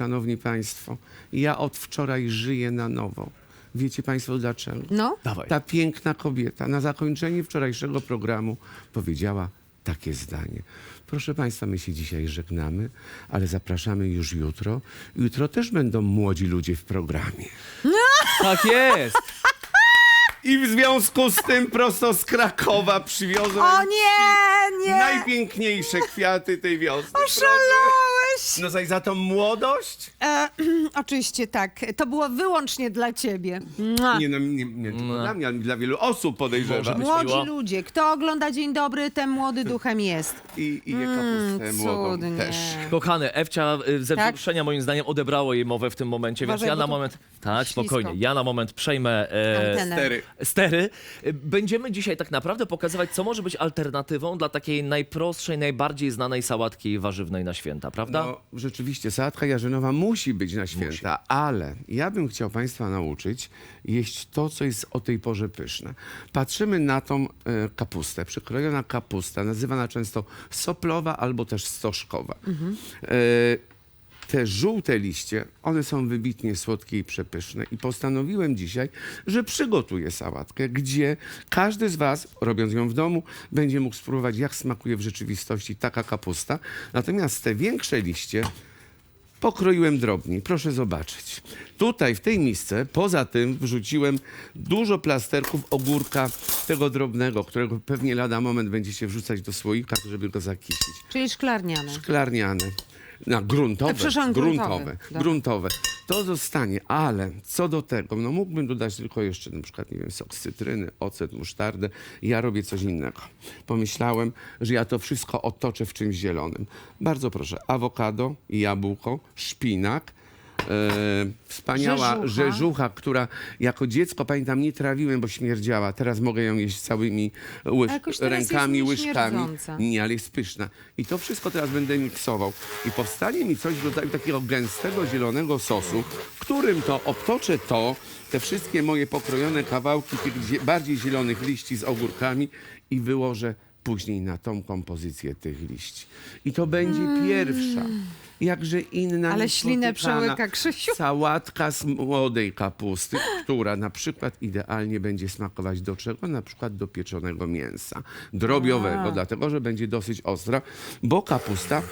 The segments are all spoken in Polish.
szanowni państwo, ja od wczoraj żyję na nowo. Wiecie państwo dlaczego? No, Dawaj. Ta piękna kobieta na zakończenie wczorajszego programu powiedziała takie zdanie. Proszę Państwa, my się dzisiaj żegnamy, ale zapraszamy już jutro. Jutro też będą młodzi ludzie w programie. Tak jest. I w związku z tym prosto z Krakowa przywiozłem o nie, nie! najpiękniejsze kwiaty tej wiosny. No zaś za tą młodość? E, oczywiście tak, to było wyłącznie dla ciebie. Mua. Nie, no, nie, nie tylko dla mnie, ale dla wielu osób podejrzewam. Młodzi miło. ludzie, kto ogląda Dzień Dobry, ten młody duchem jest. I, i kapustę Mm, młodą cudnie. też. Kochany, Ewcia y, ze Tak? wzruszenia moim zdaniem odebrało jej mowę w tym momencie, więc Uważaj, ja bo na tu moment... Tak, ślisko. spokojnie. Ja na moment przejmę e, Antenę. Stery. stery. Y, Będziemy dzisiaj tak naprawdę pokazywać, co może być alternatywą dla takiej najprostszej, najbardziej znanej sałatki warzywnej na święta, prawda? No, rzeczywiście, sałatka jarzynowa musi być na święta, ale ja bym chciał Państwa nauczyć jeść to, co jest o tej porze pyszne. Patrzymy na tą e, kapustę. Przykrojona kapusta, nazywana często soplowa albo też stożkowa. E, te żółte liście, one są wybitnie słodkie i przepyszne. I postanowiłem dzisiaj, że przygotuję sałatkę, gdzie każdy z Was, robiąc ją w domu, będzie mógł spróbować, jak smakuje w rzeczywistości taka kapusta. Natomiast te większe liście pokroiłem drobniej. Proszę zobaczyć. Tutaj w tej misce, poza tym wrzuciłem dużo plasterków ogórka tego drobnego, którego pewnie lada moment będziecie wrzucać do słoika, żeby go zakisić Czyli szklarniane. szklarniane. Na gruntowe, E, przepraszam, gruntowy. gruntowe, Dobra. gruntowe. To zostanie, ale co do tego, no mógłbym dodać tylko jeszcze na przykład, nie wiem, sok z cytryny, ocet, musztardę. Ja robię coś innego. Pomyślałem, że ja to wszystko otoczę w czymś zielonym. Bardzo proszę, awokado, jabłko, szpinak, wspaniała Rzeżucha. rzeżucha. która jako dziecko, pamiętam, nie trawiłem, bo śmierdziała. Teraz mogę ją jeść całymi łyż, A jakoś teraz rękami, jest łyżkami. nieśmierdząca. Nie, ale jest pyszna. I to wszystko teraz będę miksował. I powstanie mi coś w rodzaju takiego gęstego, zielonego sosu, którym to obtoczę to, te wszystkie moje pokrojone kawałki tych zie- bardziej zielonych liści z ogórkami i wyłożę później na tą kompozycję tych liści. I to będzie pierwsza, jakże inna. Ale ślinę przełyka, Krzysiu. Sałatka z młodej kapusty, która na przykład idealnie będzie smakować do czego? Na przykład do pieczonego mięsa drobiowego, dlatego że będzie dosyć ostra, bo kapusta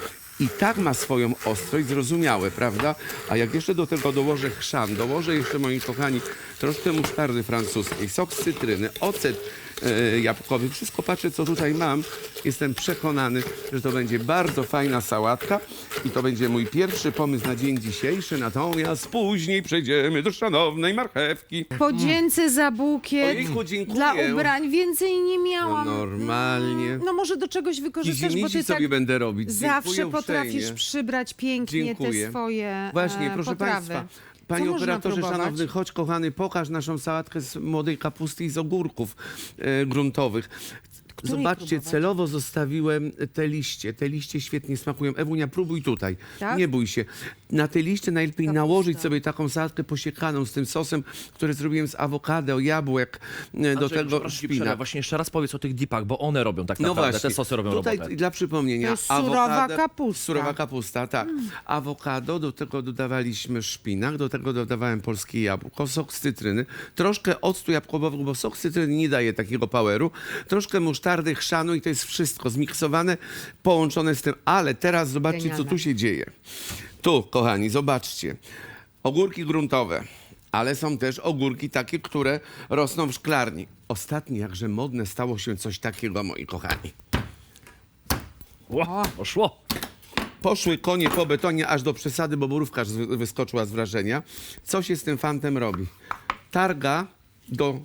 i tak ma swoją ostrość, zrozumiałe, prawda? A jak jeszcze do tego dołożę chrzan, dołożę jeszcze, moi kochani, troszkę musztardy francuskiej, sok z cytryny, ocet e, jabłkowy, wszystko patrzę, co tutaj mam. Jestem przekonany, że to będzie bardzo fajna sałatka i to będzie mój pierwszy pomysł na dzień dzisiejszy, natomiast później przejdziemy do szanownej marchewki. Podzięce za bukiet. Ojejku, dziękuję. Dla ubrań więcej nie miałam. No normalnie. No może do czegoś wykorzystasz, bo ty sobie tak będę robić. zawsze Dziękuję potrafisz uprzejmie. przybrać pięknie Dziękuję. te swoje Właśnie, e, proszę potrawy. Państwa. Co Panie można operatorze próbować? szanowny, chodź kochany, pokaż naszą sałatkę z młodej kapusty i z ogórków e, gruntowych. Której Zobaczcie, próbować? celowo zostawiłem te liście. Te liście świetnie smakują. Ewunia, próbuj tutaj. Tak? Nie bój się. Na te liście najlepiej Kapusta. nałożyć sobie taką sałatkę posiekaną z tym sosem, który zrobiłem z awokado, jabłek, e, do Andrzej, tego przerwę. szpinak. Właśnie jeszcze raz powiedz o tych dipach, bo one robią tak No naprawdę, właśnie. te sosy robią Tutaj robotę. dla przypomnienia. To jest surowa awokado- kapusta. Surowa kapusta, tak. Awokado, do tego dodawaliśmy szpinak, do tego dodawałem polskie jabłko, sok z cytryny, troszkę octu jabłkowego, bo sok z cytryny nie daje takiego poweru, troszkę musztardy, chrzanu i to jest wszystko zmiksowane, połączone z tym. Ale teraz zobaczcie, co Genialne. tu się dzieje. Tu, kochani, zobaczcie. Ogórki gruntowe. Ale są też ogórki takie, które rosną w szklarni. Ostatnio, jakże modne stało się coś takiego, moi kochani. Ło, poszło. Poszły konie po betonie aż do przesady, bo borówka wyskoczyła z wrażenia. Co się z tym fantem robi? Targa do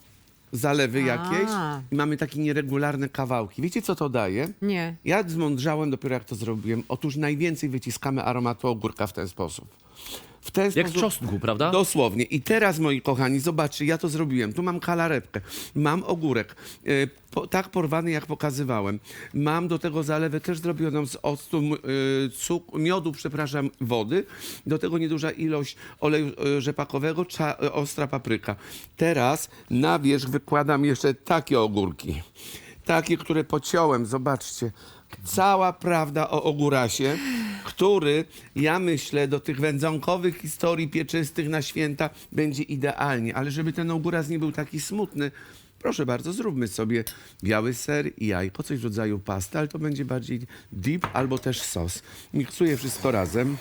zalewy A. jakiejś i mamy takie nieregularne kawałki. Wiecie, co to daje? Nie. Ja zmądrzałem dopiero, jak to zrobiłem. Otóż najwięcej wyciskamy aromatu ogórka w ten sposób. W ten Jak sposób, czosnku, prawda? Dosłownie. I teraz, moi kochani, zobaczcie, ja to zrobiłem. Tu mam kalarepkę, mam ogórek, e, po, tak porwany, jak pokazywałem. Mam do tego zalewę też zrobioną z octu, m- e, cuk, miodu, przepraszam, wody. Do tego nieduża ilość oleju e, rzepakowego, cza, e, ostra papryka. Teraz na wierzch wykładam jeszcze takie ogórki. Takie, które pociąłem, zobaczcie. Cała prawda o ogórasie, który, ja myślę, do tych wędzonkowych historii pieczystych na święta będzie idealnie. Ale żeby ten ogóras nie był taki smutny, proszę bardzo, zróbmy sobie biały ser i jajko, coś w rodzaju pasty, ale to będzie bardziej dip albo też sos. Miksuję wszystko razem.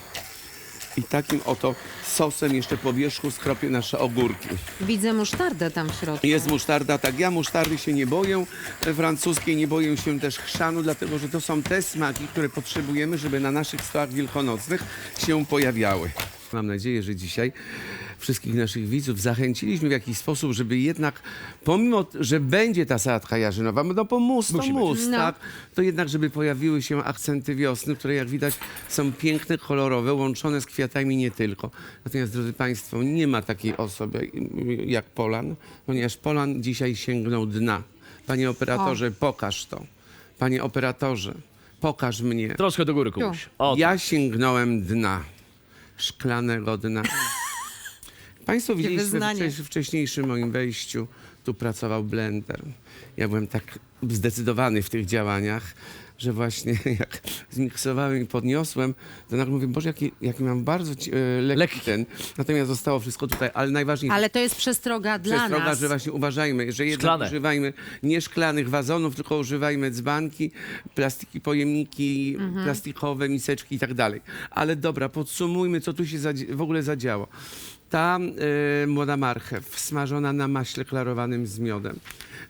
I takim oto sosem jeszcze po wierzchu skropię nasze ogórki. Widzę musztardę tam w środku. Jest musztarda, tak. Ja musztardy się nie boję, francuskiej nie boję się też chrzanu, dlatego że to są te smaki, które potrzebujemy, żeby na naszych stołach wielkanocnych się pojawiały. Mam nadzieję, że dzisiaj wszystkich naszych widzów zachęciliśmy w jakiś sposób, żeby jednak, pomimo, że będzie ta sałatka jarzynowa, no bo mus to Musi mus, No. tak, to jednak, żeby pojawiły się akcenty wiosny, które jak widać są piękne, kolorowe, łączone z kwiatami nie tylko. Natomiast, drodzy Państwo, nie ma takiej osoby jak Polan, ponieważ Polan dzisiaj sięgnął dna. Panie operatorze, pokaż to. Panie operatorze, pokaż mnie. Troszkę do góry, Kubuś. O, Ja sięgnąłem dna, szklanego dna. Państwo widzieliście wyznanie. w wcześniejszym moim wejściu, tu pracował blender. Ja byłem tak zdecydowany w tych działaniach, że właśnie jak zmiksowałem i podniosłem, to nagle mówię, Boże, jaki, jaki mam bardzo ci- e, lekki, ten. Natomiast zostało wszystko tutaj, ale najważniejsze Ale to jest przestroga dla przestroga, nas. że właśnie uważajmy, że jednak Szklane. używajmy nie szklanych wazonów, tylko używajmy dzbanki, plastiki, pojemniki, Mhm. plastikowe, miseczki i tak dalej. Ale dobra, podsumujmy, co tu się zadzi- w ogóle zadziało. Ta e, młoda marchew smażona na maśle klarowanym z miodem.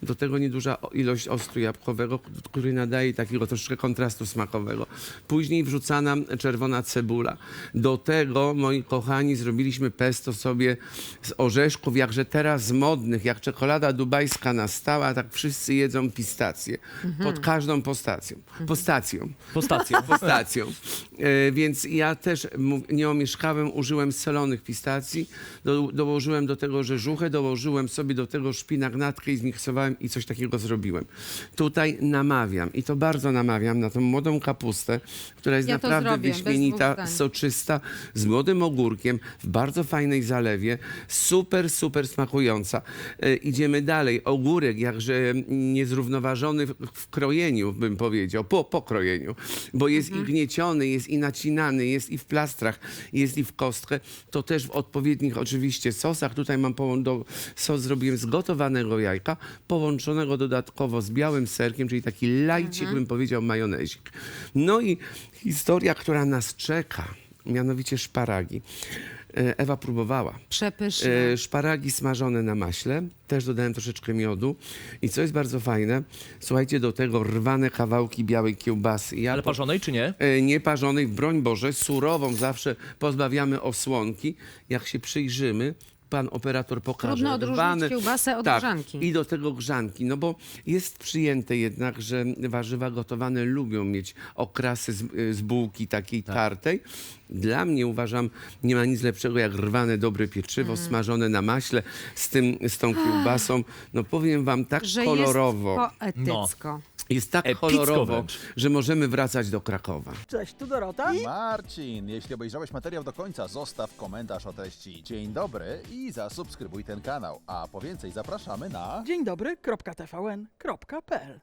Do tego nieduża o- ilość ostru jabłkowego, k- który nadaje takiego troszeczkę kontrastu smakowego. Później wrzucana czerwona cebula. Do tego, moi kochani, zrobiliśmy pesto sobie z orzeszków, jakże teraz modnych, jak czekolada dubajska nastała, tak wszyscy jedzą pistacje. Pod każdą postacją. Postacją po stacji. postacją. E, więc ja też mów- nie omieszkałem, użyłem solonych pistacji, do, dołożyłem do tego rzeżuchę, dołożyłem sobie do tego szpinak natkę i zmiksowałem i coś takiego zrobiłem. Tutaj namawiam i to bardzo namawiam na tą młodą kapustę, która jest Ja naprawdę zrobię, wyśmienita, soczysta, z młodym ogórkiem, w bardzo fajnej zalewie, super, super smakująca. E, idziemy dalej. Ogórek, jakże niezrównoważony w, w krojeniu, bym powiedział, po, po krojeniu, bo jest Mhm. i gnieciony, jest i nacinany, jest i w plastrach, jest i w kostkę. To też w odpowiednich oczywiście sosach. Tutaj mam do, sos zrobiłem z gotowanego jajka, połączonego dodatkowo z białym serkiem, czyli taki lajcik, Mhm. bym powiedział, majonezik. No i historia, która nas czeka, mianowicie szparagi. E, Ewa próbowała. Przepyszne. E, Szparagi smażone na maśle, też dodałem troszeczkę miodu. I co jest bardzo fajne, słuchajcie, do tego rwane kawałki białej kiełbasy. Ja Ale po- parzonej czy nie? e, nieparzonej, broń Boże, surową zawsze pozbawiamy osłonki. Jak się przyjrzymy, pan operator pokaże. Trudno odróżnić kiełbasę od tak, grzanki. I do tego grzanki, no bo jest przyjęte jednak, że warzywa gotowane lubią mieć okrasy z, z bułki takiej Tak. tartej. Dla mnie uważam, nie ma nic lepszego jak rwane dobre pieczywo, Mm. smażone na maśle z, tym, z tą kiełbasą. No powiem wam tak że kolorowo. jest poetycko. Jest tak Epicko kolorowo, wręcz. że możemy wracać do Krakowa. Cześć, tu Dorota. Marcin, jeśli obejrzałeś materiał do końca, zostaw komentarz o treści. Dzień dobry i zasubskrybuj ten kanał. A po więcej zapraszamy na... Dzień dobry, kropka TVN, kropka PL.